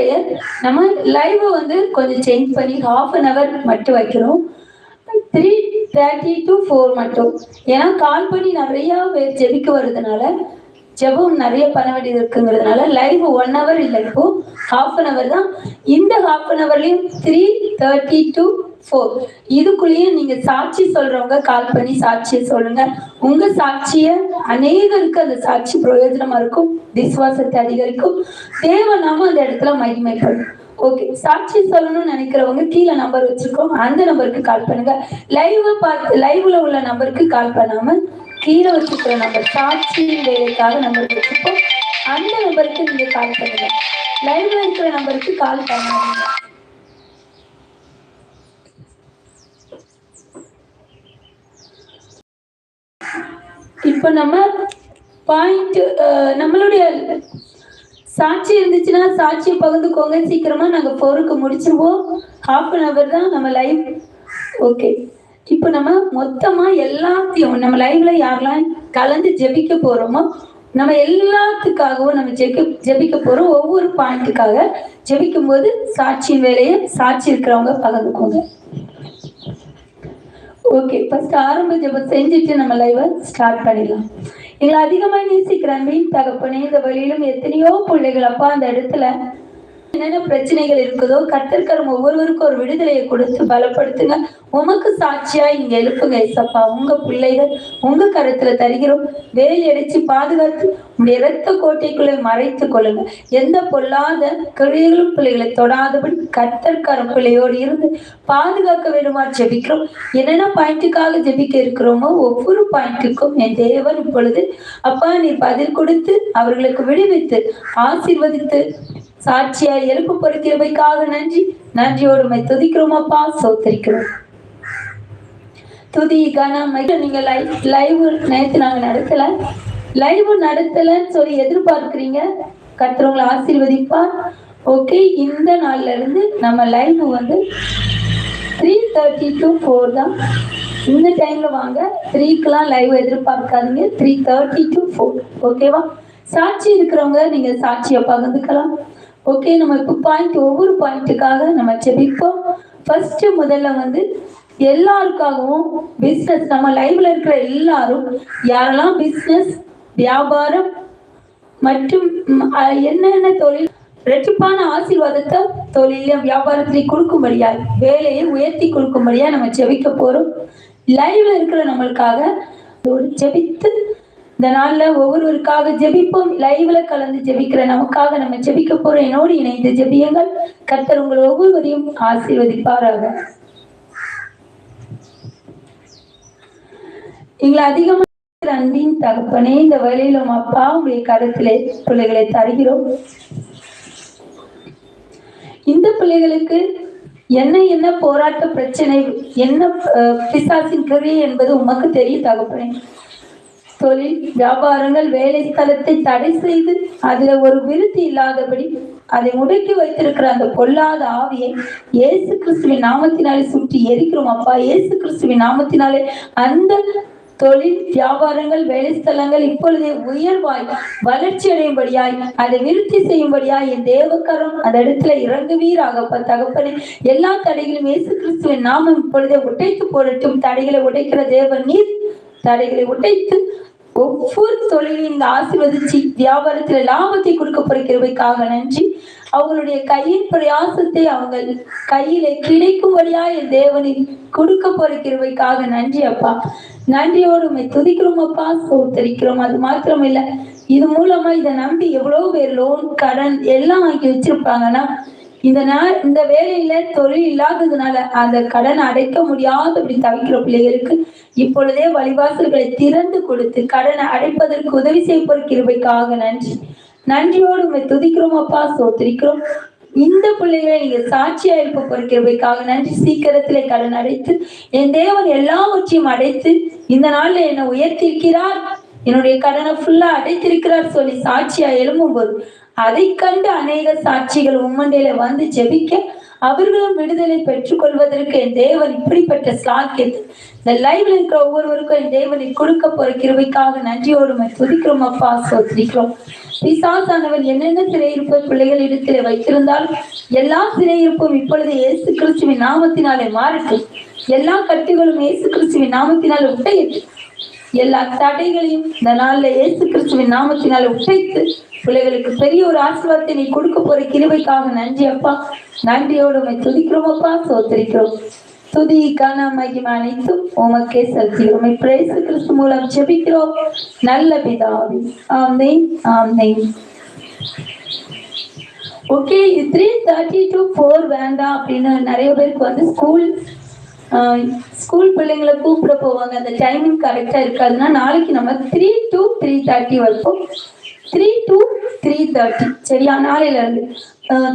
Prayer நம்ம live வந்து கொஞ்சம் சேஞ்ச் பண்ணி ஹாஃப் அன் ஹவர் மட்டும் வைக்கிறோம் த்ரீ தேர்ட்டி டு ஃபோர் மட்டும். ஏன்னா கால் பண்ணி நிறைய பேர் ஜெபிக்க வர்றதுனால ஜெபம் நிறைய பண்ண வேண்டியது இருக்குங்கிறதுனால லைவ் ஒன் ஹவர் இல்லை இப்போ. ஹாஃப் அன் ஹவர் தான். இந்த ஹாஃப் அன் ஹவர்லயும் த்ரீ தேர்ட்டி டு ஃபோர் இதுக்குள்ளேயும் நீங்க சாட்சி சொல்றவங்க கால் பண்ணி சாட்சியை சொல்லுங்க. உங்க சாட்சிய அநேகருக்கு அந்த சாட்சி பிரயோஜனமா இருக்கும். விசுவாசத்தை அதிகரிக்கும். தேவனாம அந்த இடத்துல மகிமைப்படும் ஓகே சாட்சி சொல்லணும்னு நினைக்கிறவங்க கீழே நம்பர் வச்சிருக்கோம். அந்த நம்பருக்கு கால் பண்ணுங்க. லைவ் பார்த்து லைவ்ல உள்ள நம்பருக்கு கால் பண்ணாம கீழே வச்சிருக்கிற நம்பர் சாட்சி வேலைக்காக நம்பர் வச்சிருக்கோம் அந்த நம்பருக்கு நீங்க கால் பண்ணுங்க. லைவ்ல இருக்கிற நம்பருக்கு கால் பண்ணாதீங்க இப்போ நம்ம பாயிண்ட் நம்மளுடைய சாட்சி இருந்துச்சுன்னா சாட்சியை பகிர்ந்துக்கோங்க. சீக்கிரமா நாங்க போருக்கு முடிச்சிருவோம். ஹாஃப் அன் அவர் தான் நம்ம லைவ் ஓகே இப்போ நம்ம மொத்தமா எல்லாத்தையும் நம்ம லைவ்ல யாரெல்லாம் கலந்து ஜெபிக்க போறோமோ நம்ம எல்லாத்துக்காகவும் நம்ம ஜெபிக்க ஜெபிக்க போறோம். ஒவ்வொரு பாயிண்ட்டுக்காக ஜெபிக்கும் போது சாட்சியின் வேலையை சாட்சி இருக்கிறவங்க பகிர்ந்துக்கோங்க. ஓகே ஃபர்ஸ்ட் ஆரம்ப ஜெபம் செஞ்சுட்டு நம்ம லைவை ஸ்டார்ட் பண்ணிடலாம். எங்களை அதிகமாக நேசிக்கிற மீன் தகப்பனே இந்த வழியிலும் எத்தனையோ பிள்ளைகள் அப்பா அந்த இடத்துல என்னென்ன பிரச்சனைகள் இருக்குதோ கத்திருக்கிற ஒவ்வொருவருக்கும் ஒரு விடுதலையை கொடுத்து பலப்படுத்துங்க. உமக்கு சாட்சியா இங்க எழுப்புங்க ஏசப்பா உங்க பிள்ளைகள் உங்க கருத்துல தருகிறோம். வேலி அடிச்சு பாதுகாத்து உடைய இரத்த கோட்டைக்குள்ளே மறைத்து கொள்ளுங்க. எந்த பொல்லாத கிழிகளும் பிள்ளைகளை தொடாதபடி கத்தற்கார பிள்ளையோடு இருந்து பாதுகாக்க வேண்டுமா ஜெபிக்கிறோம். என்னென்ன பாயிண்ட்டுக்காக ஜெபிக்க இருக்கிறோமோ ஒவ்வொரு பாயிண்ட்டுக்கும் என் தேவன் இப்பொழுது அப்பா நீ பதில் கொடுத்து அவர்களுக்கு விடுவித்து ஆசீர்வதித்து சாட்சியாய் எழுப்பு பொறுக்கிறவைக்காக நன்றி. நன்றியோடு உம்மை துதிக்கிறோம் அப்பா சோத்தரிக்கிறோம். துதி கனம் நீங்க லைவ் லைவ் நேத்து நாங்க நடத்தல. லைவ் நடத்தலன்னு சொல்லி எதிர்பார்க்கிறீங்க. கத்துறவங்களை ஆசீர்வதிப்பார். ஓகே இந்த நாள்ல இருந்து நம்ம லைவ் வந்து த்ரீ தேர்ட்டி டு ஃபோர் தான். இந்த டைம்ல வாங்க. த்ரீக்கெல்லாம் லைவ் எதிர்பார்க்காதீங்க. த்ரீ தேர்ட்டி டு ஃபோர் ஓகேவா? சாட்சி இருக்கிறவங்க நீங்க சாட்சியை பகிர்ந்துக்கலாம். ஓகே நம்ம இப்போ பாயிண்ட் ஒவ்வொரு பாயிண்ட்டுக்காக நம்ம ஜெபிப்போம். ஃபர்ஸ்ட் முதல்ல வந்து எல்லாருக்காகவும் பிஸ்னஸ் நம்ம லைவ்ல இருக்கிற எல்லாரும் யாரெல்லாம் பிஸ்னஸ் வியாபாரம் மற்றும் என்னென்ன தொழில் ரெட்டிப்பான ஆசீர்வாதத்தை தொழில வியாபாரத்திலே கொடுக்கும்படியா வேலையை உயர்த்தி கொடுக்கும்படியா நம்ம ஜெபிக்க போறோம். லைவ்ல இருக்கிற நம்மளுக்காக ஒரு ஜெபித்து இந்த நாள்ல ஒவ்வொருவருக்காக ஜெபிப்போம். லைவ்ல கலந்து ஜெபிக்கிற நமக்காக நம்ம ஜெபிக்க போற என்னோடு இணைந்து ஜெபியுங்கள். கர்த்தர் உங்கள் ஒவ்வொருவரையும் ஆசீர்வதிப்பாராக. எங்களை அதிகமாக அன்பின் தகப்பனே இந்த வேலையில அப்பா உங்களுடைய கருத்திலே பிள்ளைகளை தருகிறோம். இந்த பிள்ளைகளுக்கு என்ன என்ன போராட்ட பிரச்சனை என்ன பிசாசின் கிரியை என்பது உமக்கு தெரியும் தகப்பனே. தொழில் வியாபாரங்கள் வேலை ஸ்தலத்தை தடை செய்து அதுல ஒரு விருத்தி இல்லாதபடி அதை முடக்கி வைத்திருக்கிற அந்த பொல்லாத ஆவியை இயேசு கிறிஸ்துவின் நாமத்தினாலே சுற்றி எரிக்கிறோம். அப்பா இயேசு கிறிஸ்துவின் நாமத்தினாலே அந்த தொழில் வியாபாரங்கள் வேலை ஸ்தலங்கள் இப்பொழுதே உயர்வாய் வளர்ச்சி அடையும்படியாய் அதை விருத்தி செய்யும்படியாய் என் தேவக்கரம் அந்த இடத்துல இறங்குவீராக. தகப்பனே எல்லா தடைகளும் இயேசு கிறிஸ்துவின் நாமம் இப்பொழுதே உடைத்து போடட்டும். தடைகளை உடைக்கிற தேவன் நீர் தடைகளை உடைத்து ஒவ்வொரு தொழிலையும் இந்த ஆசிர்வதிச்சு வியாபாரத்துல லாபத்தை கொடுக்க போறவைக்காக நன்றி. அவங்களுடைய கையின் பிரயாசத்தை அவங்க கிடைக்கும் வழியா என் தேவனின் கொடுக்க போற கிருபைக்காக நன்றி அப்பா. நன்றியோடு உண்மை துதிக்கிறோம் அப்பா. சோத்தரிக்கிறோம். அது மாத்திரம் இல்ல இது மூலமா இதை நம்பி எவ்வளவு பேர் லோன் கடன் எல்லாம் வாங்கி வச்சிருப்பாங்கன்னா இந்த நாள் இந்த வேலையில தொழில் இல்லாததுனால அந்த கடன் அடைக்க முடியாதபடி தவிக்கிற பிள்ளைகளுக்கு இப்பொழுதே வழிவாசல்களை திறந்து கொடுத்து கடனை அடைப்பதற்கு உதவி செய்ய கிருபைக்காக நன்றி. நன்றியோடு உங்களை துதிக்கிறோம் அப்பா சோத்திரிக்கிறோம் இந்த பிள்ளைகளை நீங்க சாட்சியா இருப்ப பொறுக்கிறவைக்காக நன்றி. சீக்கிரத்திலே கடன் அடைத்து என் தேவன் எல்லாவற்றையும் அடைத்து இந்த நாள்ல என்னை உயர்த்திருக்கிறார் என்னுடைய கடனை ஃபுல்லா அடைத்திருக்கிறார் சொல்லி சாட்சியா எழும்பும் போது அதை கண்டு அநேக சாட்சிகள் உம்மண்டையில வந்து ஜெபிக்க அவர்களும் விடுதலை பெற்றுக் கொள்வதற்கு என் தேவன் இப்படிப்பட்ட சாக்கியத்தை இந்த லைவ்ல இருக்கிற ஒவ்வொருவருக்கும் என் தேவனை கொடுக்க போற கிருவைக்காக நன்றியோடு துதிக்கிறோம் அப்பா சோத்திரிக்கிறோம் பிசாசானவன் என்னென்ன சிறையிருப்பு பிள்ளைகள் இடத்திலே வைத்திருந்தால் எல்லா சிறையிருப்பும் இப்பொழுது இயேசு கிறிஸ்துவின் நாமத்தினாலே மாறட்டும். எல்லா கட்டுகளும் இயேசு கிறிஸ்துவின் நாமத்தினாலே உட்டையிட்டு எல்லா தடைகளையும் இந்த நாளில் இயேசு கிறிஸ்துவின் நாமத்தினாலே உடைத்து பிள்ளைகளுக்கு பெரிய ஒரு ஆசீர்வாதத்தை நீ கொடுக்க போற கிருபைக்காக நன்றி அப்பா. நன்றியோடு உண்மை துதிக்கிறோம் அப்பா. சோத்தரிக்கிறோம். துதி கன மகிமை அனைத்தும் உமக்கே செலுத்துகிறோம். பிரேசு கிறிஸ்து மூலம் ஜெபிக்கிறோம். நல்ல பிதாவே. Amen amen. Okay three thirty to four வேண்டாம் அப்படின்னு நிறைய பேருக்கு வந்து ஸ்கூல் ஸ்கூல் பிள்ளைங்களை கூப்பிட போவாங்க. அந்த டைமிங் கரெக்டாக இருக்காதுன்னா நாளைக்கு நம்ம த்ரீ டு த்ரீ தேர்ட்டி வரைக்கும் த்ரீ டு த்ரீ தேர்ட்டி சரியா? நாளையில இருந்து.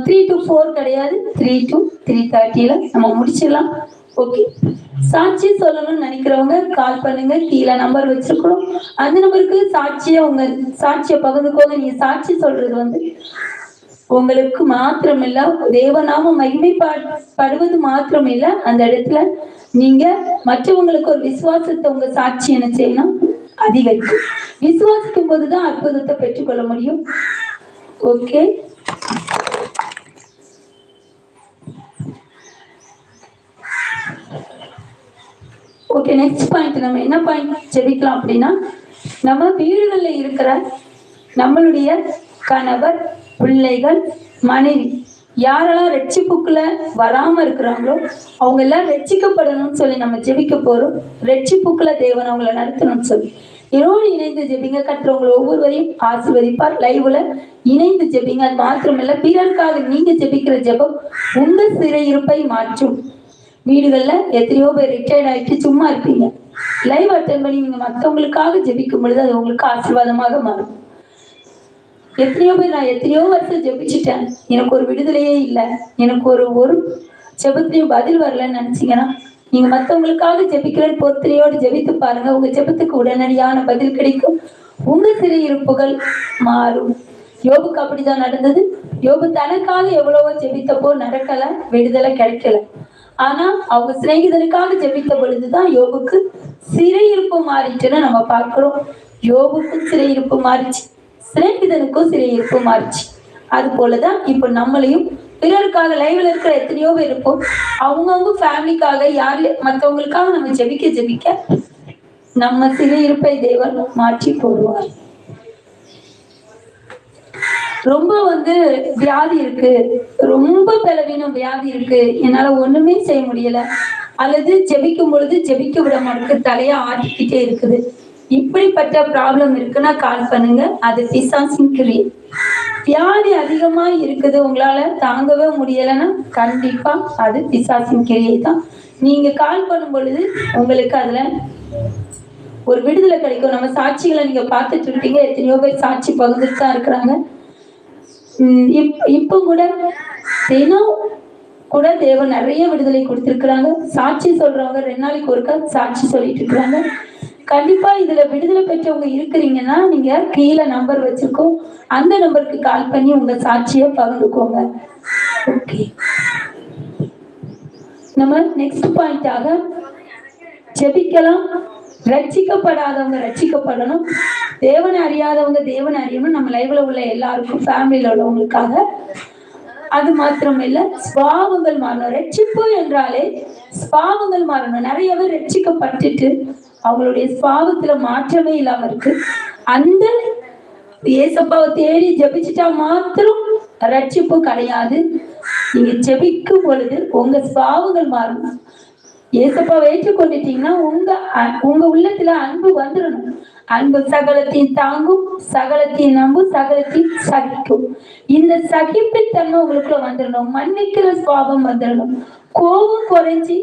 த்ரீ டு ஃபோர் கிடையாது. த்ரீ டு த்ரீ தேர்ட்டியில நம்ம முடிச்சிடலாம். ஓகே சாட்சி சொல்லணும்னு நினைக்கிறவங்க கால் பண்ணுங்க. கீழே நம்பர் வச்சிருக்கிறோம் அந்த நம்பருக்கு சாட்சியை உங்க சாட்சியை பகிர்ந்துக்கோங்க. நீங்க சாட்சி சொல்றது வந்து உங்களுக்கு மாத்திரமில்ல. தேவநாம மகிமைப்படுவது மாத்திரமில்ல. அந்த இடத்துல நீங்க மற்றவங்களுக்கு ஒரு விசுவாசத்தை உங்க சாட்சி என்ன செய்யணும்? அதிகரிக்கும். விசுவாசிக்கும் போதுதான் அற்புதத்தை பெற்றுக்கொள்ள முடியும். ஓகே ஓகே நெக்ஸ்ட் பாயிண்ட் நம்ம என்ன பாயிண்ட் ஜெபிக்கலாம் அப்படின்னா நம்ம வீடுகள்ல இருக்கிற நம்மளுடைய கணவர் பிள்ளைகள் மனைவி யாரெல்லாம் ரட்சிப்புக்குள்ள வராம இருக்கிறாங்களோ அவங்க எல்லாம் ரட்சிக்கப்படணும்னு சொல்லி நம்ம ஜெபிக்க போறோம். ரட்சிப்புக்குள்ள தேவன் அவங்கள நடத்தணும்னு சொல்லி. என்னோடு இணைந்து ஜெபிங்க. கட்டுறவங்களை ஒவ்வொருவரையும் ஆசிர்வதிப்பார். லைவ்ல இணைந்து ஜெபிங்க. அது மாத்திரமில்ல பிறருக்காக நீங்க ஜெபிக்கிற ஜெபம் உங்க சிறையிருப்பை மாற்றும். வீடுகள்ல எத்தனையோ பேர் ரிட்டையர்ட் ஆயிட்டு சும்மா இருப்பீங்க. லைவ் அட்டன் பண்ணி நீங்க மத்தவங்களுக்காக ஜெபிக்கும் பொழுது அது உங்களுக்கு ஆசீர்வாதமாக மாறும். எத்தனையோ பேர் நான் எத்தனையோ வருஷம் ஜெபிச்சுட்டேன். எனக்கு ஒரு விடுதலையே இல்லை. எனக்கு ஒரு ஒரு ஜெபத்திலையும் பதில் வரலன்னு நினைச்சீங்கன்னா நீங்க மத்தவங்களுக்காக ஜெபிக்கிறேன் பொறுத்திரையோடு ஜெபித்து பாருங்க. உங்க ஜெபத்துக்கு உடனடியான பதில் கிடைக்கும். உங்க சிறையிருப்புகள் மாறும். யோபுக்கு அப்படிதான் நடந்தது. யோபு தனக்காக எவ்வளவோ ஜெபித்தப்போ நடக்கல விடுதலை கிடைக்கல. ஆனா அவங்க சிநேகிதனுக்காக ஜெபித்த பொழுதுதான் யோபுக்கு சிறையிருப்பு மாறிட்டுன்னு நம்ம பார்க்கிறோம். யோபுக்கு சிறையிருப்பு மாறிச்சு. சிநேகிதனுக்கும் சிறையிருப்பு மாறிச்சு? அது போலதான் இப்ப நம்மளையும் பிறருக்காக லைவ்ல இருக்கிற எத்தனையோ பேர் இருப்போம். அவங்கவுங்க ஃபேமிலிக்காக யாரு மற்றவங்களுக்காக நம்ம ஜெபிக்க ஜெபிக்க நம்ம சிறையிருப்பை தேவன் மாற்றி போடுவார். ரொம்ப வந்து வியாதி இருக்கு. ரொம்ப பலவீனம் வியாதி இருக்கு. என்னால ஒண்ணுமே செய்ய முடியல. அல்லது ஜெபிக்கும் பொழுது ஜெபிக்க விட மாட்டேங்குது தலையா ஆட்டிக்கிட்டே இருக்குது. இப்படிப்பட்ட ப்ராப்ளம் இருக்குன்னா கால் பண்ணுங்க. அது பிசாசின் கிளி வியாதி அதிகமா இருக்குது உங்களால தாங்கவே முடியலைன்னா கண்டிப்பா அது பிசாசின் கிரியை தான். நீங்க கால் பண்ணும் பொழுது உங்களுக்கு அதுல ஒரு விடுதலை கிடைக்கும். நம்ம சாட்சிகளை நீங்க பார்த்துட்டு இருக்கீங்க எத்தனையோ பேர் சாட்சி பகிர்ந்துட்டு தான் இருக்கிறாங்க. உம் இப்- இப்போ கூட தினம் கூட தேவன் நிறைய விடுதலை கொடுத்திருக்கிறாங்க. சாட்சி சொல்றவங்க ரெண்டு நாளைக்கு ஒருக்கா சாட்சி சொல்லிட்டு இருக்கிறாங்க. கண்டிப்பா இதுல விடுதலை பெற்றவங்க இருக்கிறீங்கன்னா நீங்க கீழே நம்பர் வச்சிருக்கோம். அந்த நம்பருக்கு கால் பண்ணி உங்க சாட்சியை பகிர்ந்துக்கோங்க. ஓகே நம்ம நெக்ஸ்ட் பாயிண்டாக ஜெபிக்கலாம். ரட்சிக்கப்படாதவங்க ரட்சிக்கப்படணும். தேவனை அறியாதவங்க தேவனை அறியணும். நம்ம லைவ்ல உள்ள எல்லாருக்கும் ஃபேமிலியில உள்ளவங்களுக்காக. அது மாத்திரம் இல்ல ஸ்பாவங்கள் மாறணும். ரட்சிப்பு என்றாலே ஸ்பாவங்கள் மாறணும். நிறைய பேர் ரட்சிக்கப்பட்டுட்டு அவங்களுடைய சுவாபத்துல மாற்றமே இல்லாம இருக்கு. அந்த ஏசப்பாவை தேடி ஜெபிச்சுட்டா மாத்திரம் ரட்சிப்பு கிடையாது. நீங்க ஜெபிக்கும் பொழுது உங்க சுவாவுகள் மாறும். ஏசப்பாவை ஏற்றுக்கொண்டுட்டீங்கன்னா உங்க உங்க உள்ளத்துல அன்பு வந்துடணும் அன்பு சகலத்தையும் தாங்கும் சகலத்தையும் நம்பும் சகலத்தையும் சகிக்கும். இந்த சகிப்புத்தன்மை உங்களுக்குள்ள வந்துடணும் மன்னிக்கிற சுவாபம் வந்துடணும் கோபம் குறைஞ்சி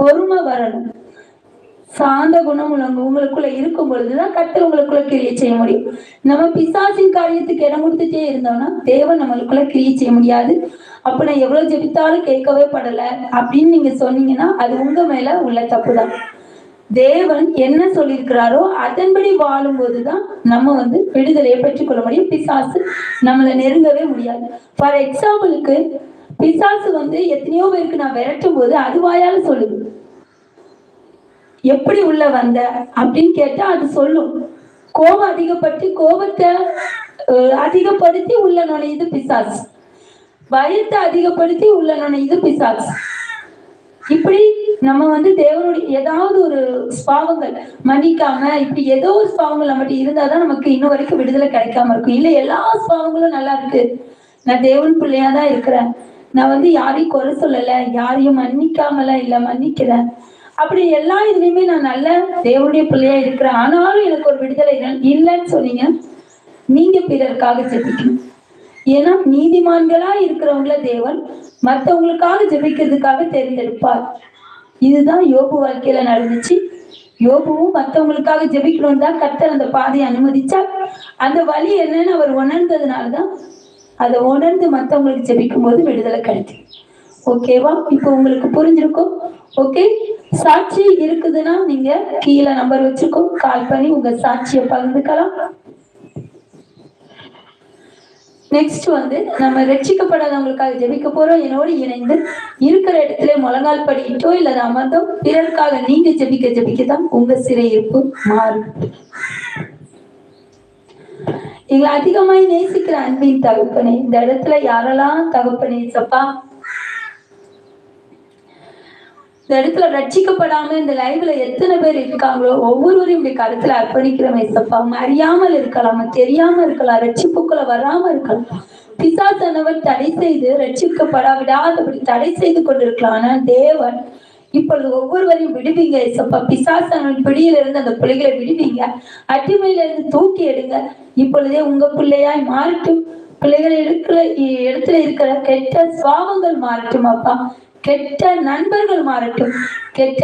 பொறுமை வரணும். சாந்த குணம் உங்களுக்குள்ள இருக்கும் பொழுதுதான் கத்தர் உங்களுக்குள்ள கிரியை செய்ய முடியும். நம்ம பிசாசின் காரியத்துக்கு இடம் கொடுத்துட்டே இருந்தோம்னா தேவன் நம்மளுக்குள்ள கிரியை செய்ய முடியாது. அப்ப நான் எவ்வளவு ஜெபித்தாலும் கேட்கவே படல. அப்படின்னு நீங்க சொன்னீங்கன்னா அது உங்க மேல உள்ள தப்புதான். தேவன் என்ன சொல்லியிருக்கிறாரோ அதன்படி வாழும்போதுதான் நம்ம வந்து விடுதலையை பெற்றுக்கொள்ள முடியும். பிசாசு நம்மளை நெருங்கவே முடியாது. ஃபார் எக்ஸாம்பிளுக்கு பிசாசு வந்து எத்தனையோ பேருக்கு நான் விரட்டும் போது அது வாயால சொல்லுது. எப்படி உள்ள வந்த அப்படின்னு கேட்டா அது சொல்லும். கோபம் அதிகப்பட்டு கோபத்தை அதிகப்படுத்தி உள்ள நுழையுது பிசாஸ் பயத்தை அதிகப்படுத்தி உள்ள நுழையுது பிசாஸ் இப்படி நம்ம வந்து தேவனுடைய ஏதாவது ஒரு ஸ்பாவங்கள் மன்னிக்காம இப்படி ஏதோ ஒரு ஸ்பாவங்கள் நம்மகிட்ட இருந்தாதான் நமக்கு இன்ன வரைக்கும் விடுதலை கிடைக்காம இருக்கும். இல்ல எல்லா ஸ்பாவங்களும் நல்லா இருக்கு. நான் தேவன் பிள்ளையா தான் இருக்கிறேன். நான் வந்து யாரையும் குறை சொல்லல யாரையும் மன்னிக்காமலாம் இல்ல மன்னிக்கிறேன். அப்படி எல்லா இதுலயுமே நான் நல்ல தேவனுடைய பிள்ளையா இருக்கிறேன் ஆனாலும் எனக்கு ஒரு விடுதலை இல்லைன்னு சொன்னீங்க. நீங்க பிறருக்காக ஜெபிக்கணும். ஏன்னா நீதிமான்களா இருக்கிறவங்கள தேவன் மற்றவங்களுக்காக ஜெபிக்கிறதுக்காக தேர்ந்தெடுப்பார். இதுதான் யோபு வாழ்க்கையில நடந்துச்சு. யோபுவும் மற்றவங்களுக்காக ஜெபிக்கணும் தான் கர்த்தர் அந்த பாதையை அனுமதிச்சா அந்த வழி என்னன்னு அவர் உணர்ந்ததுனாலதான் அதை உணர்ந்து மற்றவங்களுக்கு ஜெபிக்கும் போது விடுதலை கிடைக்கும் ஓகேவா? இப்போ உங்களுக்கு புரிஞ்சிருக்கும் ஓகே? சாட்சி இருக்குதுன்னா நீங்க கீழே நம்பர் வச்சிருக்கோம். கால் பண்ணி உங்க சாட்சியை பகிர்ந்துக்கலாம். நெக்ஸ்ட் வந்து நம்ம ரட்சிக்கப்படாதவங்களுக்காக ஜெபிக்க போறோம். என்னோடு இணைந்து இருக்கிற இடத்துல முழங்கால் படிக்கிட்டோ இல்ல அமர்ந்தோ பிறருக்காக நீங்க ஜெபிக்க ஜெபிக்க தான் உங்க சிறையிருப்பு மாறும். எங்களை அதிகமாய் நேசிக்கிற அன்பின் தகப்பனே இந்த இடத்துல யாரெல்லாம் தகப்பனே சப்பா இந்த இடத்துல ரட்சிக்கப்படாம இந்த லைவ்ல எத்தனை பேர் இருக்காங்களோ ஒவ்வொருவரையும் இப்படி கருத்துல அர்ப்பணிக்கிறோம் ஏசப்பா அவங்க அறியாமல் இருக்கலாம் தெரியாம இருக்கலாம் ரட்சிப்புக்குள்ள வராம இருக்கலாம். பிசாசனவர் தடை செய்து ரட்சிக்கப்படாவிடாதபடி தடை செய்து கொண்டிருக்கலாம். ஆனா தேவன் இப்பொழுது ஒவ்வொருவரையும் விடுவீங்க ஏசப்பா பிசாசனவன் பிடியில இருந்து அந்த பிள்ளைகளை விடுவீங்க. அடிமையில இருந்து தூக்கி எடுங்க. இப்பொழுதே உங்க பிள்ளையாய் மாறட்டும். பிள்ளைகள் இருக்கிற இடத்துல இருக்கிற கெட்ட சுவாபங்கள் மாறட்டும் அப்பா கெட்ட நண்பர்கள் மாறட்டும். கெட்ட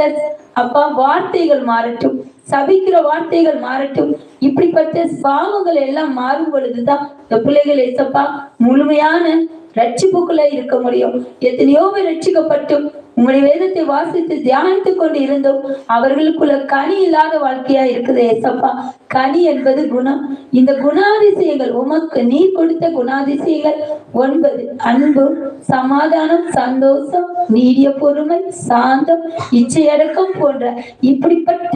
அப்பா வார்த்தைகள் மாறட்டும். சபிக்கிற வார்த்தைகள் மாறட்டும். இப்படிப்பட்ட பாவங்கள் எல்லாம் மாறும் பொழுதுதான் இந்த பிள்ளைகள் ஏசப்பா முழுமையான ரட்சிப்புக்குள்ள இருக்க முடியும். எத்தனையோ பேர் ரட்சிக்கப்பட்டும். உங்களுடைய வேதத்தை வாசித்து தியானித்துக் கொண்டு இருந்தோம் அவர்களுக்குள்ள கனி இல்லாத வாழ்க்கையா இருக்குது ஏசப்பா. கனி என்பது குணம். இந்த குணாதிசயங்கள் உமக்கு நீ கொடுத்த குணாதிசயங்கள். ஒன்பது அன்பு சமாதானம் சந்தோஷம் நீடிய பொறுமை சாந்தம் இச்சையடக்கம் போன்ற இப்படிப்பட்ட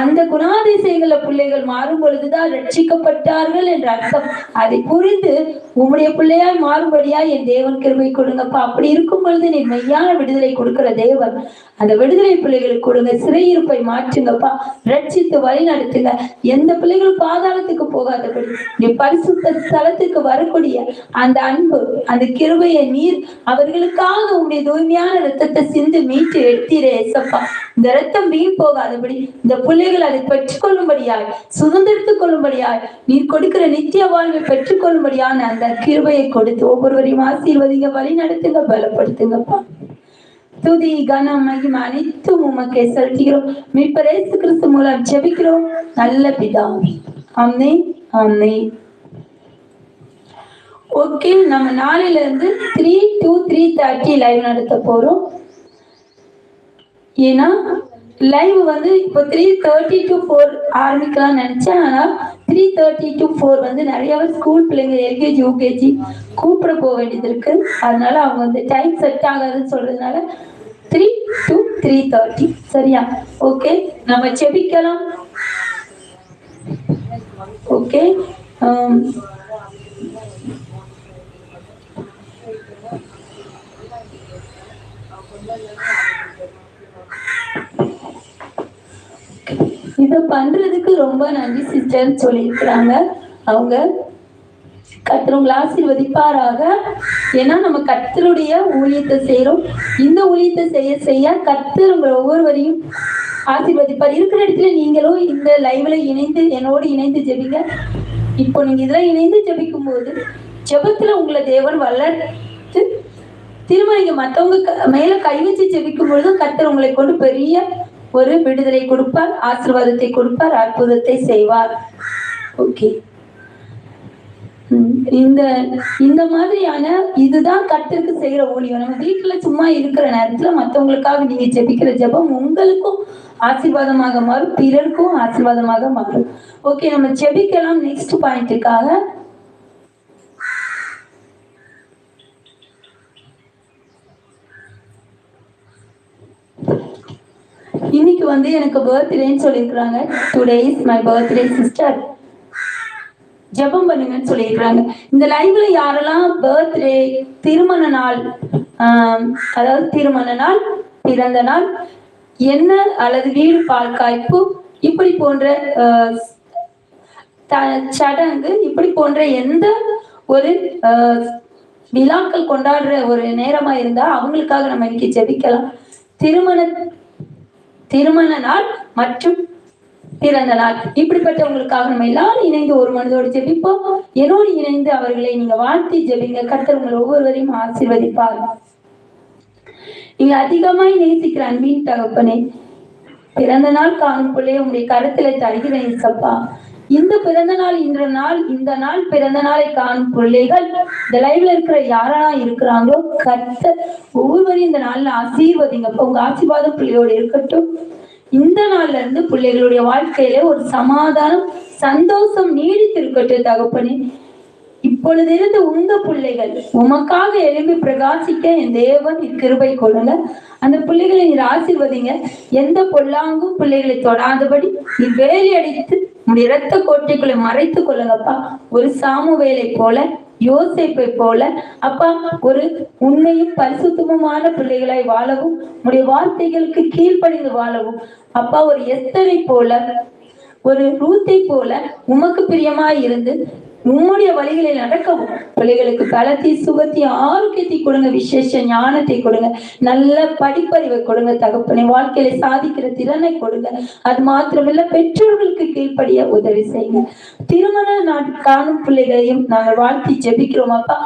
அந்த குணாதிசயங்களை பிள்ளைகள் மாறும் பொழுதுதான் ரட்சிக்கப்பட்டார்கள் என்ற அர்த்தம். அதை புரிந்து உம்முடைய பிள்ளையாய் மாறும்படியா என் தேவன் கிருமை கொடுங்கப்பா. அப்படி இருக்கும் பொழுது நீ மெய்யான விடுதலை கொடுக்கிற தேவன் அந்த விடுதலை பிள்ளைகளுக்கு கொடுங்க சிறையிருப்பை மாற்றுங்கப்பா. ரட்சித்து வழி நடத்துங்க. எந்த பிள்ளைகளும் பாதாளத்துக்கு போகாதபடி நீ பரிசுத்த ஸ்தலத்துக்கு வரக்கூடிய அந்த அன்பு அந்த கிருபையை நீர் அவர்களுக்காக உங்களுடைய தூய்மையான ரத்தத்தை சிந்து மீட்டு எடுத்தீரே ஏசப்பா. இந்த ரத்தம் வீண் போகாதபடி இந்த பிள்ளைகள் அதை பெற்றுக்கொள்ளும்படியாய் சுதந்திரத்துக் கொள்ளும்படியாய் நீர் கொடுக்கிற நித்திய வாழ்வை பெற்றுக்கொள்ளும்படியான அந்த கிருபையை கொடுத்து ஒவ்வொருவரையும் ஆசீர்வதிங்க வழி நடத்துங்க பலப்படுத்துங்கப்பா. துதி கனம் மகிமை அனைத்தும் உமக்கே செலுத்துகிறோம் மீட்பரேசு கிறிஸ்து மூலம் ஜெபிக்கிறோம். நல்ல பிதாவே ஆமே ஆமே ஓகே நம்ம நாளையில இருந்து three two three thirty live நடத்த போறோம். ஏன்னா லைவ் வந்து இப்போ த்ரீ தேர்ட்டி டு ஃபோர் ஆரம்பிக்கலாம்னு நினைச்சேன். ஆனால் த்ரீ தேர்ட்டி டு ஃபோர் வந்து நிறையாவே ஸ்கூல் பிள்ளைங்க எல்கேஜி யூகேஜி கூப்பிட போக வேண்டியது இருக்கு. அதனால அவங்க வந்து டைம் செட் ஆகாதுன்னு சொல்றதுனால த்ரீ டு த்ரீ தேர்ட்டி சரியா? ஓகே நம்ம செபிக்கலாம். ஓகே um, இத பண்றதுக்கு ரொம்ப நன்றி சிஸ்டர் சொல்லியிருக்கிறாங்க. அவங்க கர்த்தர் ஆசீர்வதிப்பாராக. ஏன்னா நம்ம கத்தருடைய ஊழியத்தை செய்யறோம் இந்த ஊழியத்தை செய்ய செய்ய கத்தர் உங்களை ஒவ்வொருவரையும் ஆசீர்வதிப்பார். இருக்கிற இடத்துல நீங்களும் இந்த லைவ்ல இணைந்து என்னோடு இணைந்து ஜெபிங்க. இப்போ நீங்க இதுல இணைந்து ஜெபிக்கும் போது ஜெபத்துல உங்களை தேவன் வளர்த்து திரும்ப நீங்க மத்தவங்க க- மேல கை வச்சு ஜெபிக்கும் பொழுது கத்தர் உங்களை கொண்டு பெரிய ஒரு விடுதலை கொடுப்பார் ஆசிர்வாதத்தை கொடுப்பார் அற்புதத்தை செய்வார். ஓகே இந்த இந்த மாதிரியான இதுதான் கர்த்தருக்கு செய்யற ஊழியம். நம்ம வீட்டுல சும்மா இருக்கிற நேரத்துல மத்தவங்களுக்காக நீங்க ஜெபிக்கிற ஜெபம் உங்களுக்கும் ஆசீர்வாதமாக மாறும் பிறருக்கும் ஆசீர்வாதமாக மாறும். ஓகே நம்ம ஜெபிக்கலாம். நெக்ஸ்ட் பாயிண்ட்டுக்காக வந்து எனக்கு பர்த்டேன்னு சொல்லியிருக்கிறாங்க. Today is my birthday sister ஜெபம் பண்ணுங்கன்னு சொல்லியிருக்கிறாங்க. இந்த லைவ்ல யாரெல்லாம் பர்த்டே திருமண நாள் அதாவது திருமண நாள் பிறந்த நாள் என்ன அல்லது வீடு பால் காய்ப்பு இப்படி போன்ற ஆஹ், சடங்கு இப்படி போன்ற எந்த ஒரு விழாக்கள் கொண்டாடுற ஒரு நேரமா இருந்தா அவங்களுக்காக நம்ம இன்னைக்கு ஜெபிக்கலாம். திருமண திருமண நாள் மற்றும் பிறந்த நாள். இப்படிப்பட்டவங்களுக்காக நம்ம எல்லாரும் இணைந்து ஒரு மனதோடு ஜெபிப்போம். என்னோடு இணைந்து அவர்களை நீங்க வாழ்த்தி ஜெபிங்க. கர்த்தர் உங்களை ஒவ்வொருவரையும் ஆசீர்வதிப்பார். நீங்க அதிகமாய் நேசிக்கிற அன்பின் தகப்பனே பிறந்த நாள் காணும் பிள்ளைய உங்களுடைய கருத்துல தருகிறேன் சப்பா இந்த பிறந்த நாள் இன்ற நாள் இந்த நாள் பிறந்த நாளை காணும் பிள்ளைகள் இந்த லைவ்ல இருக்கிற யாரெல்லாம் இருக்கிறாங்களோ கத்த ஒவ்வொருவரையும் இந்த நாள்ல ஆசீர்வதிங்க. உங்க ஆசீர்வாதம் பிள்ளையோடு இருக்கட்டும். இந்த நாள்ல இருந்து பிள்ளைகளுடைய வாழ்க்கையில ஒரு சமாதானம் சந்தோஷம் நீடித்திருக்கட்டும் தகப்பனே. இப்பொழுதிருந்து உங்க பிள்ளைகள் உமக்காக எழும்பி பிரகாசிக்க என் தேவன் கிருபை கொள்ளுங்க அந்த பிள்ளைகளை நீர் ஆசிர்வதிங்க. எந்த பொல்லாங்கும் பிள்ளைகளை தொடாதபடி நீ வேலி அடித்து உடைய இரத்த கோட்டைக்குள்ளே மறைத்துக் கொள்ளுங்கப்பா. ஒரு சாமுவேலை போல யோசிப்பை போல. அப்பா ஒரு உண்மையும் பரிசுத்தமுமான பிள்ளைகளாய் வாழவும் உடைய வார்த்தைகளுக்கு கீழ்ப்படிந்து வாழவும். அப்பா ஒரு எஸ்தரை போல ஒரு ரூத்தை போல உமக்கு பிரியமாய் இருந்து உம்முடைய வழிகளில் நடக்கவும். பிள்ளைகளுக்கு பலத்தை சுகத்தை ஆரோக்கியத்தை கொடுங்க. விசேஷ ஞானத்தை கொடுங்க. நல்ல படிப்பறிவை கொடுங்க. தகப்பனை வாழ்க்கையில சாதிக்கிற திறனை கொடுங்க. அது மாத்திரமில்ல பெற்றோர்களுக்கு கீழ்ப்படிய உதவி செய்யுங்க. திருமண நாள் காணும் பிள்ளைகளையும் நாங்கள் வாழ்த்தி ஜெபிக்கிறோம் அப்பா.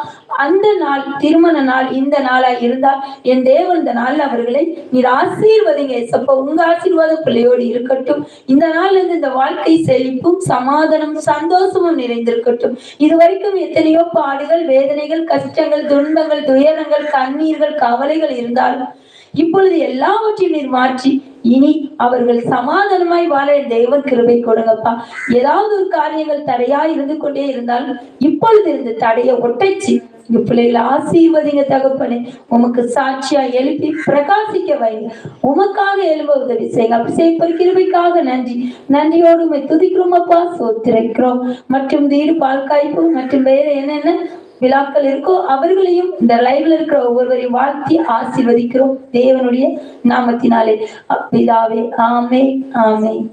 அந்த நாள் திருமண நாள் இந்த நாளா இருந்தால் என் தேவன் இந்த நாள் அவர்களை நீர் ஆசீர்வதிங்க ஏசப்பா. உங்க ஆசீர்வாத பிள்ளையோடு இருக்கட்டும். இந்த நாள்ல இருந்து இந்த வாழ்க்கை செழிப்பும் சமாதானமும் சந்தோஷமும் நிறைந்திருக்கட்டும். இது வரைக்கும் எத்தனையோ பாடுகள் வேதனைகள் கஷ்டங்கள் துன்பங்கள் துயரங்கள் கண்ணீர்கள் கவலைகள் இருந்தாலும் இப்பொழுது எல்லாவற்றையும் நீர் மாற்றி இனி அவர்கள் சமாதானமாய் வாழ என் கிருபை கொடுங்கப்பா. ஏதாவது ஒரு காரியங்கள் தடையா இருந்து கொண்டே இருந்தாலும் இப்பொழுது இருந்து தடையை ஒட்டைச்சு. இந்த பிள்ளைகளை ஆசீர்வதிங்க தகப்பனே. உமக்கு சாட்சியா எழுப்பி பிரகாசிக்க வைங்க. உமக்காக எழும்ப உதவி செய்யுங்க. அப்படி கிருபைக்காக நன்றி. நன்றியோடு துதிக்கிறோம் அப்பா. சோத்திரைக்கிறோம். மற்றும் வீடு பால் காய்ப்பு மற்றும் வேற என்னென்ன விழாக்கள் இருக்கோ அவர்களையும் இந்த லைவ்ல இருக்கிற ஒவ்வொருவரையும் வாழ்த்தி ஆசிர்வதிக்கிறோம் தேவனுடைய நாமத்தினாலே. பிதாவே ஆமே ஆமே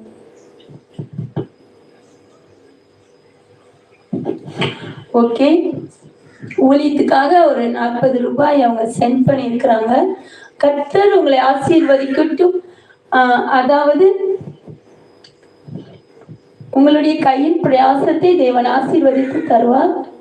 ஓகே. ஊழியத்துக்காக ஒரு நாற்பது ரூபாய் அவங்க சென்ட் பண்ணியிருக்கிறாங்க. கர்த்தர் உங்களை ஆசீர்வதிக்கட்டும். ஆஹ் அதாவது உங்களுடைய கையின் பிரயாசத்தை தேவன் ஆசீர்வதித்து தருவார்.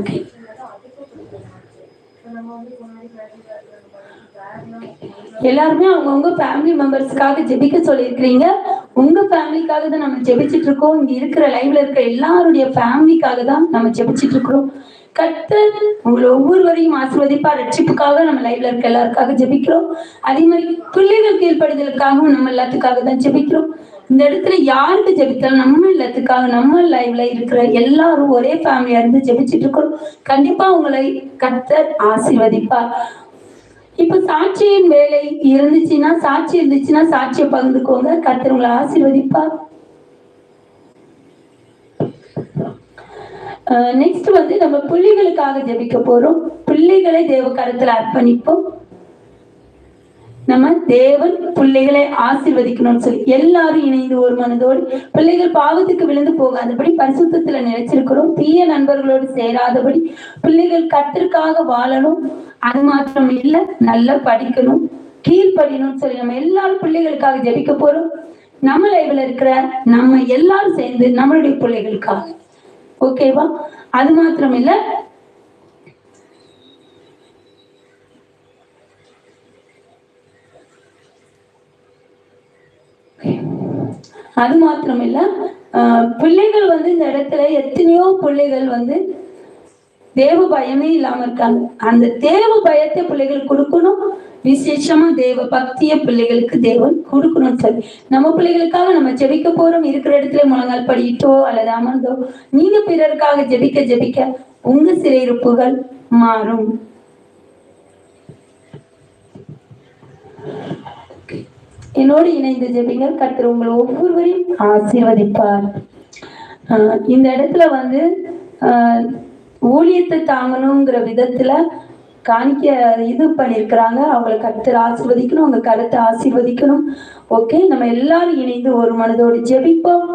ஓகே எல்லாருமே அவங்கவுங்க ஃபேமிலி மெம்பர்ஸ்க்காக ஜெபிக்க சொல்லியிருக்கிறீங்க. உங்க ஃபேமிலிக்காக தான் நம்ம ஜெபிச்சிட்டு இருக்கோம். இங்க இருக்கிற லைவ்ல இருக்கிற எல்லாருடைய ஃபேமிலிக்காக தான் நம்ம ஜெபிச்சிட்டு இருக்கிறோம். கத்தர் உங்களை ஒவ்வொருவரையும் ஆசிர்வதிப்பா ரட்சிப்புக்காக நம்ம லைவ்ல இருக்க எல்லாருக்காக ஜெபிக்கிறோம். அதே மாதிரி பிள்ளைகள் கீழ்ப்படிதலுக்காகவும் நம்ம எல்லாத்துக்காக தான் ஜெபிக்கிறோம். இந்த இடத்துல யாருக்கு ஜெபித்தாலும் நம்ம இல்லத்துக்காக நம்ம லைவ்ல இருக்கிற எல்லாரும் ஒரே ஃபேமிலியா இருந்து ஜெபிச்சுட்டு இருக்கிறோம் கண்டிப்பா உங்களை கத்தர் ஆசீர்வதிப்பார். இப்ப சாட்சியின் வேலை இருந்துச்சுன்னா சாட்சி இருந்துச்சுன்னா சாட்சியை பகிர்ந்துக்கோங்க. கத்தர் உங்களை ஆசிர்வதிப்பா நெக்ஸ்ட் வந்து நம்ம பிள்ளைகளுக்காக ஜெபிக்க போறோம். பிள்ளைகளை தேவ கரத்துல அர்ப்பணிப்போம். நம்ம தேவன் பிள்ளைகளை ஆசிர்வதிக்கணும்னு சொல்லி எல்லாரும் இணைந்து ஒரு மனதோடு பிள்ளைகள் பாவத்துக்கு விழுந்து போகாதபடி பரிசுத்தத்துல நினைச்சிருக்கிறோம் தீய நண்பர்களோடு சேராதபடி பிள்ளைகள் கத்திற்காக வாழணும். அது மாத்திரம் இல்ல நல்லா படிக்கணும் கீழ்படியணும்னு சொல்லி நம்ம எல்லாரும் பிள்ளைகளுக்காக ஜெபிக்க போறோம். நம்ம லைவ்ல இருக்கிற நம்ம எல்லாரும் சேர்ந்து நம்மளுடைய பிள்ளைகளுக்காக. ஓகேவா அது மாத்திரம் இல்ல அது மாத்திரம் இல்ல பிள்ளைகள் வந்து இந்த இடத்துல எத்தனையோ பிள்ளைகள் வந்து தேவ பயமே இல்லாம இருக்காங்க. அந்த தேவ பயத்தை பிள்ளைகள் கொடுக்கணும். விசேஷமா தேவ பக்திய பிள்ளைகளுக்கு தேவன் கொடுக்கணும். சொல்லி நம்ம பிள்ளைகளுக்காக நம்ம ஜெபிக்க போறோம். இருக்கிற இடத்துல முழங்கால் படியிட்டோ அல்லது அமர்ந்தோ நீங்க பிறருக்காக ஜெபிக்க ஜெபிக்க உங்க சிறையிருப்புகள் மாறும். என்னோடு இணைந்து ஜெபிங்கள். கர்த்தர் உங்களை ஒவ்வொருவரையும் ஆசீர்வதிப்பார். ஆஹ் இந்த இடத்துல வந்து ஆஹ் ஊழியத்தை தாங்கணுங்கிற விதத்துல காணிக்க இது பண்ணியிருக்கிறாங்க. அவங்களை கர்த்தர் ஆசீர்வதிக்கணும். அவங்க கருத்தை ஆசீர்வதிக்கணும். ஓகே நம்ம எல்லாரும் இணைந்து ஒரு மனதோடு ஜெபிப்போம்.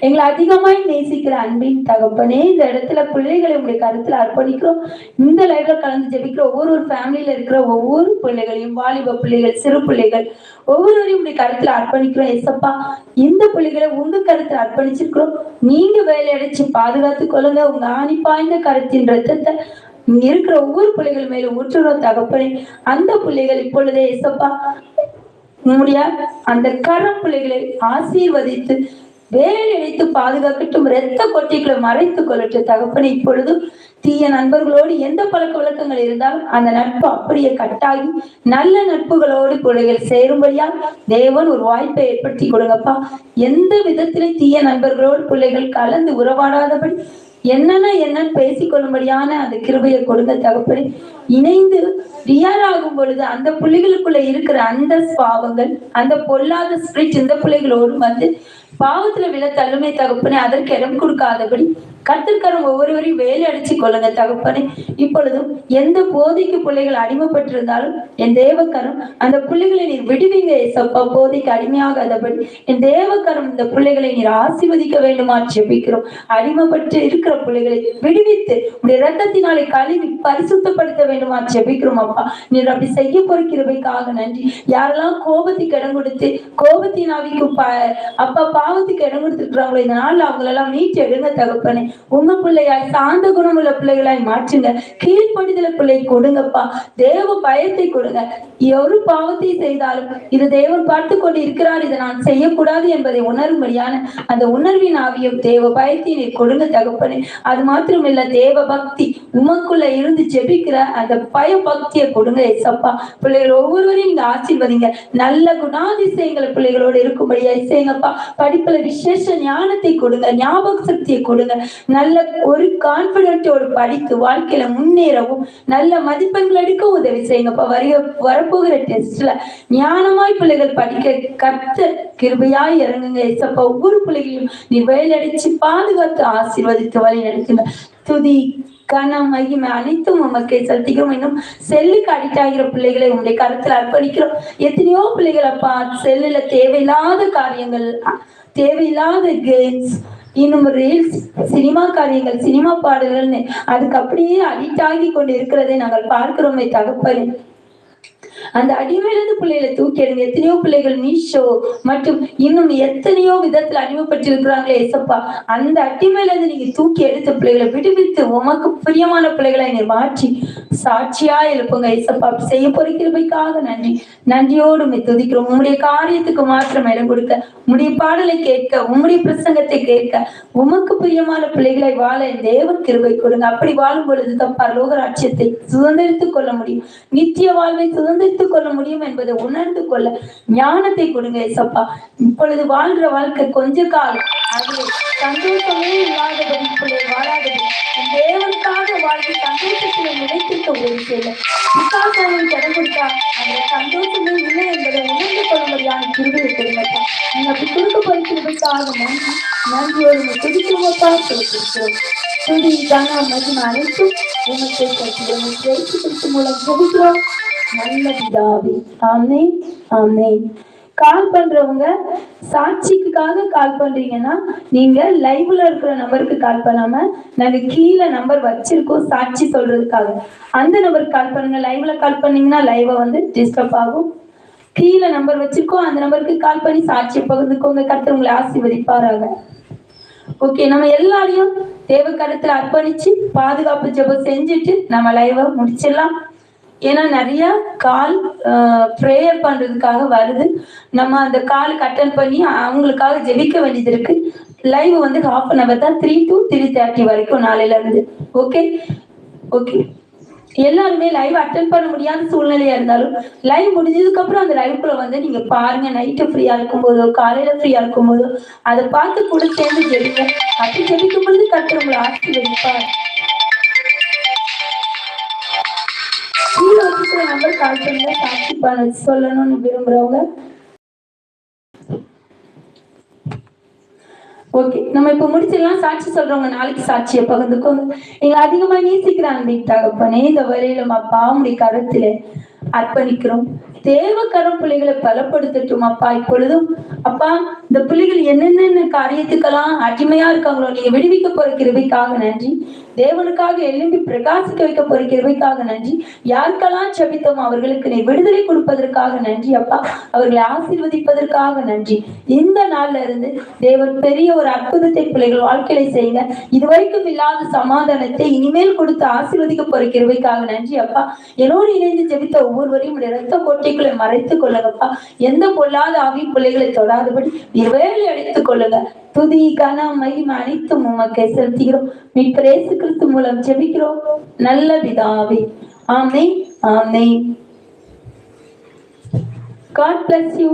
எங்களை அதிகமாய் நேசிக்கிற அன்பின் தகப்பனே இந்த இடத்துல பிள்ளைகளை உங்களுடைய கருத்துல அர்ப்பணிக்கிறோம். இந்த லைவ்ல கலந்து ஜெபிக்கிற ஒவ்வொரு ஒரு ஃபேமிலியில இருக்கிற ஒவ்வொரு பிள்ளைகளையும் வாலிப பிள்ளைகள் சிறு பிள்ளைகள் ஒவ்வொருவரையும் உங்களுடைய கருத்துல அர்ப்பணிக்கிறோம். எசப்பா இந்த பிள்ளைகளை உங்க கருத்துல அர்ப்பணிச்சிருக்கிறோம். நீங்க வேலையடைச்சு பாதுகாத்து கொள்ளுங்க. உங்க ஆணி பாய்ந்த கருத்தின் ரத்தத்தை இருக்கிற ஒவ்வொரு பிள்ளைகள் மேல ஊற்றுறோம் தகப்பனே. அந்த பிள்ளைகள் இப்பொழுதே எசப்பா உங்களுடைய அந்த கர பிள்ளைகளை ஆசீர்வதித்து வேலை அழைத்து பாதுகாக்கட்டும். இரத்த கொட்டைகளை மறைத்துக் கொள்ளட்டும். தகப்பனை இப்பொழுதும் தீய நண்பர்களோடு எந்த பழக்க வழக்கங்கள் இருந்தாலும் அந்த நட்பு அப்படியே கட்டாகி நல்ல நட்புகளோடு பிள்ளைகள் சேரும்படியா தேவன் ஒரு வாய்ப்பை ஏற்படுத்தி கொடுங்கப்பா. எந்த விதத்திலே தீய நண்பர்களோடு பிள்ளைகள் கலந்து உறவாடாதபடி என்னென்ன என்னன்னு பேசிக்கொள்ளும்படியான அந்த கிருபையை கொடுங்க தகப்படி இணைந்து ரியர் ஆகும் பொழுது அந்த புள்ளிகளுக்குள்ள இருக்கிற அந்த பாவங்கள் அந்த பொல்லாத ஸ்பிரிட் இந்த பிள்ளைகளோடு வந்து பாவத்துல விழ தள்ளுமை தகப்பனே அதற்கு இடம் கொடுக்காதபடி கத்திற்கரம் ஒவ்வொருவரையும் வேலை அடிச்சு கொள்ளுங்க தகப்பனே. இப்பொழுதும் எந்த போதைக்கு பிள்ளைகள் அடிமைப்பட்டிருந்தாலும் என் தேவக்கரம் அந்த பிள்ளைகளை நீர் விடுவீங்க ஏசப்பா. போதைக்கு அடிமையாகாதபடி என் தேவக்கரம் இந்த பிள்ளைகளை நீர் ஆசிர்வதிக்க வேண்டுமா ஜெபிக்கிறோம். அடிமைப்பட்டு இருக்கிற பிள்ளைகளை விடுவித்து உடைய ரத்தத்தினாலே கழுவி பரிசுத்தப்படுத்த வேண்டுமா ஜெபிக்கிறோம் அப்பா. நீர் அப்படி செய்ய பொறுக்கிறவைக்காக நன்றி. யாரெல்லாம் கோபத்துக்கு இடம் கொடுத்து கோபத்தின் அவிக்கு அப்பா பாவத்துக்கு இடம் கொடுத்துருக்குறாங்களோ இந்த நாள்ல அவங்களெல்லாம் மீட்டு எடுங்க தகப்பனே. உங்க பிள்ளையாய் சாந்த குணமுள்ள பிள்ளைகளாய் மாற்றுங்க. கீழ்ப்படுதல பிள்ளை கொடுங்கப்பா. தேவ பயத்தை கொடுங்க. ஒரு பாவத்தை செய்தாலும் இது தேவன் பார்த்து கொண்டு இருக்கிறார் இதை நான் செய்யக்கூடாது என்பதை உணரும்படியான அந்த உணர்வின் ஆவியும் தேவ பயத்தை நீர் கொடுங்க தகப்பனே. அது மாத்திரமில்ல தேவ பக்தி உமக்குள்ள இருந்து ஜெபிக்கிற அந்த பய பக்தியை கொடுங்க எசப்பா பிள்ளைகள் ஒவ்வொருவரையும் நீங்க ஆசீர்வதிங்க. நல்ல குணாதிசயங்களை பிள்ளைகளோடு இருக்கும்படியா செய்யுங்கப்பா படிப்புல விசேஷ ஞானத்தை கொடுங்க ஞாபக சக்தியை கொடுங்க. நல்ல ஒரு கான்பிடென்ட்டோடு படித்து வாழ்க்கையில முன்னேறவும் நல்ல மதிப்பெண்கள் எடுக்க உதவி செய்யுங்கப்பா வரைய வரப்போகிற டெஸ்ட்ல ஞானமாய் பிள்ளைகள் படிக்க கத்த கிருபையாய் இறங்குங்க ஏசப்பா. ஒவ்வொரு பிள்ளைகளையும் நீ வேலடிச்சு பாதுகாத்து ஆசீர்வதித்து வழி நடத்துங்க. துதி கனம் மகிமை அனைத்தும் உமக்கு செலுத்திக்கிறோம் இன்னும் செல்லுக்கு அடிக்ட் ஆகிற பிள்ளைகளை உங்களுடைய கருத்துல அர்ப்பணிக்கிறோம். எத்தனையோ பிள்ளைகள் அப்பா செல்லுல தேவையில்லாத காரியங்கள் தேவையில்லாத கேம்ஸ் இன்னும் ரீல்ஸ் சினிமா காரியங்கள் சினிமா பாடல்கள்னு அதுக்கு அப்படியே அடிக்ட் ஆகி கொண்டு இருக்கிறதை நாங்கள் பார்க்கிறோமே தகப்பனே. அந்த அடிமையிலிருந்து பிள்ளைகளை தூக்கி எடுங்க எத்தனையோ பிள்ளைகள் மீஷோ மற்றும் இன்னும் எத்தனையோ விதத்துல அடிமைப்பட்டிருக்கிறாங்களே எசப்பா அந்த அடிமையிலிருந்து நீங்க தூக்கி எடுத்த பிள்ளைகளை விடுவித்து உமக்கு பிரியமான பிள்ளைகளை நீ மாற்றி சாட்சியா எழுப்புங்க ஏசப்பா. செய்ய செய்ய பொறுக்கிறவைக்காக நன்றி. நன்றியோடு துதிக்கிறோம். உம்முடைய காரியத்துக்கு மாத்திரம் இடம் கொடுக்க உங்களுடைய பாடலை கேட்க உம்முடைய பிரசங்கத்தை கேட்க உமக்கு பிரியமான பிள்ளைகளை வாழ என் கிருபை கொடுங்க. அப்படி வாழும் பொழுது தான் பரலோக ராட்சியத்தை சுதந்திரித்துக் கொள்ள முடியும். நித்திய வாழ்வை சுதந்திரித்துக் கொள்ள முடியும் என்பதை உணர்ந்து கொள்ள ஞானத்தை கொடுங்க ஏசப்பா. இப்பொழுது வாழ்கிற வாழ்க்கை கொஞ்ச காலம். அது சந்தோஷமே இல்லாதபடி இப்பொழுது வாழாதபடி. தேவனுக்காக வாழ்க்கை சந்தோஷத்திலே நினைத்திருக்க ஒரு செய்ய விசாசனம் கடைபிடித்தா அந்த சந்தோஷமே இல்லை என்பதை உணர்ந்து கொள்ளும்படியான கிருபையை கொடுங்கப்பா நீங்க அப்படி கொடுக்க பறிக்கிறதுக்காக நன்றி. நன்றியோடு உங்க துடிக்கிறவப்பா கொடுத்திருக்கிறோம் துடி தான மகிமை அனைத்தும் உமக்கை கட்டிடும் ஜெயிச்சு மூலம் ஜெபிக்கிறோம். நல்ல பிதாவே. ஆமே ஆமே கால் பண்றவங்க சாட்சிக்காக கால் பண்றீங்கன்னா நீங்க லைவ்ல இருக்கிற நம்பருக்கு கால் பண்ணாம நாங்க கீழே நம்பர் வச்சிருக்கோம் சாட்சி சொல்றதுக்காக. அந்த நம்பருக்கு கால் பண்ணுங்க. லைவ்ல கால் பண்ணீங்கன்னா லைவ வந்து டிஸ்டர்ப் ஆகும். கீழே நம்பர் வச்சிருக்கோம். அந்த நம்பருக்கு கால் பண்ணி சாட்சி பகிர்ந்துக்கோங்க. கருத்து உங்களை ஆசீர்வதிப்பாராக. ஓகே நம்ம எல்லாரையும் தேவ கருத்துல அர்ப்பணிச்சு பாதுகாப்பு ஜெபம் செஞ்சுட்டு நம்ம லைவ முடிச்சிடலாம். ஏன்னா நிறைய கால் ப்ரேயர் பண்றதுக்காக வருது. நம்ம அந்த காலுக்கு அட்டன் பண்ணி அவங்களுக்காக ஜெபிக்க வேண்டியது இருக்கு. லைவ் வந்து ஹாஃப் அன் அவர் தான் த்ரீ டு த்ரீ தேர்ட்டி வரைக்கும் நாளையில இருந்து. ஓகே ஓகே எல்லாருமே லைவ் அட்டன் பண்ண முடியாத சூழ்நிலையா இருந்தாலும் லைவ் முடிஞ்சதுக்கு அப்புறம் அந்த லைவ்க்குள்ள வந்து நீங்க பாருங்க. நைட்டு ஃப்ரீயா இருக்கும்போதோ காலையில ஃப்ரீயா இருக்கும்போதோ அதை பார்த்து கூட சேர்ந்து ஜெபிங்க. அப்படி ஜெபிக்கும் பொழுது கட்டுற உங்களை ஆசீர்வதிப்பார். நம்பர் கால் பண்ணுங்க சாட்சி பண்ண சொல்லணும்னு விரும்புறவங்க. ஓகே நம்ம இப்ப முடிச்சிடலாம். சாட்சி சொல்றவங்க நாளைக்கு சாட்சியை பகிர்ந்துக்கோங்க. எங்களை அதிகமா நேசிக்கிற தகப்பனே இந்த வரையிலும் அப்பா உடைய கருத்துல அர்ப்பணிக்கிறோம். தேவ பிள்ளைகளை பலப்படுத்தட்டும் அப்பா. இப்பொழுதும் அப்பா இந்த பிள்ளைகள் என்னென்ன காரியத்துக்கெல்லாம் அடிமையா இருக்காங்களோ நீங்க விடுவிக்க போற கிருபைக்காக நன்றி. தேவனுக்காக எழும்பி பிரகாசிக்க வைக்க போற கிருபைக்காக நன்றி. யாருக்கெல்லாம் செபித்தோம் அவர்களுக்கு நீ விடுதலை கொடுப்பதற்காக நன்றி அப்பா. அவர்களை ஆசீர்வதிப்பதற்காக நன்றி. இந்த நாள்ல இருந்து தேவன் பெரிய ஒரு அற்புதத்தை பிள்ளைகள் வாழ்க்கையில செய்யுங்க. இதுவரைக்கும் இல்லாத சமாதானத்தை இனிமேல் கொடுத்து ஆசீர்வதிக்க போற கிருபைக்காக நன்றி அப்பா. என்னோடு இணைந்து ஜெபித்த ஒவ்வொருவரையும் ரத்த கோட்டைக்குள்ளே மறைத்துக் கொள்ளுங்கப்பா. எந்த பொல்லாத ஆவி பிள்ளைகளை தொடாதபடி இருவேளை அழைத்துக் கொள்ளுங்க. துதி கனம் மகிமை அனைத்தும் உமக்கை செலுத்துகிறோம். நீ பிரேசு கிறிஸ்து மூலம் ஜெபிக்கிறோம். நல்ல விதாவே ஆமே ஆமே God bless you.